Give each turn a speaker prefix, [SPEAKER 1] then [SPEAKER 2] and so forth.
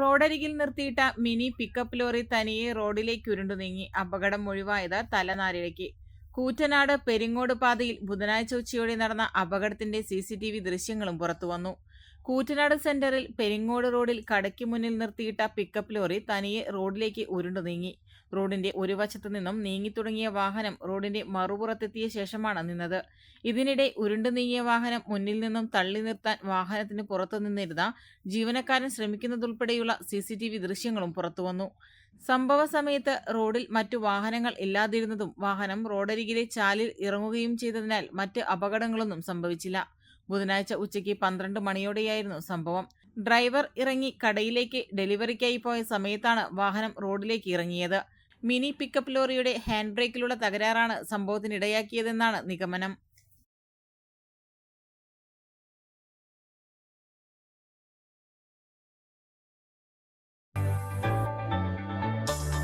[SPEAKER 1] റോഡരികിൽ നിർത്തിയിട്ട mini pickup lorry തനിയെ റോഡിലേക്ക് ഉരുണ്ടു നീങ്ങി. അപകടം ഒഴിവായത് തലനാരിഴയ്ക്ക്. കൂറ്റനാട് പെരിങ്ങോട് പാതയിൽ ബുധനാഴ്ച ഉച്ചയോടെ നടന്ന അപകടത്തിന്റെ സി സി ടി വി ദൃശ്യങ്ങളും പുറത്തുവന്നു. കൂറ്റനാട് സെന്ററിൽ പെരിങ്ങോട് റോഡിൽ കടയ്ക്ക് മുന്നിൽ നിർത്തിയിട്ട പിക്കപ്പ് ലോറി തനിയെ റോഡിലേക്ക് ഉരുണ്ടു നീങ്ങി. റോഡിന്റെ ഒരു വശത്തു നിന്നും നീങ്ങിത്തുടങ്ങിയ വാഹനം റോഡിന്റെ മറുപുറത്തെത്തിയ ശേഷമാണ് നിന്നത്. ഇതിനിടെ ഉരുണ്ടു നീങ്ങിയ വാഹനം മുന്നിൽ നിന്നും തള്ളി നിർത്താൻ വാഹനത്തിന് പുറത്തു നിന്നിരുന്ന ജീവനക്കാരൻ ശ്രമിക്കുന്നതുൾപ്പെടെയുള്ള സി സി ടി വി ദൃശ്യങ്ങളും പുറത്തുവന്നു. സംഭവ സമയത്ത് റോഡിൽ മറ്റു വാഹനങ്ങൾ ഇല്ലാതിരുന്നതും വാഹനം റോഡരികിലെ ചാലിൽ ഇറങ്ങുകയും ചെയ്തതിനാൽ മറ്റ് അപകടങ്ങളൊന്നും സംഭവിച്ചില്ല. ബുധനാഴ്ച ഉച്ചയ്ക്ക് പന്ത്രണ്ട് മണിയോടെയായിരുന്നു സംഭവം. ഡ്രൈവർ ഇറങ്ങി കടയിലേക്ക് ഡെലിവറിക്കായി പോയ സമയത്താണ് വാഹനം റോഡിലേക്ക് ഇറങ്ങിയത്. മിനി പിക്കപ്പ് ലോറിയുടെ ഹാൻഡ് ബ്രേക്കിലുള്ള തകരാറാണ് സംഭവത്തിനിടയാക്കിയതെന്നാണ് നിഗമനം.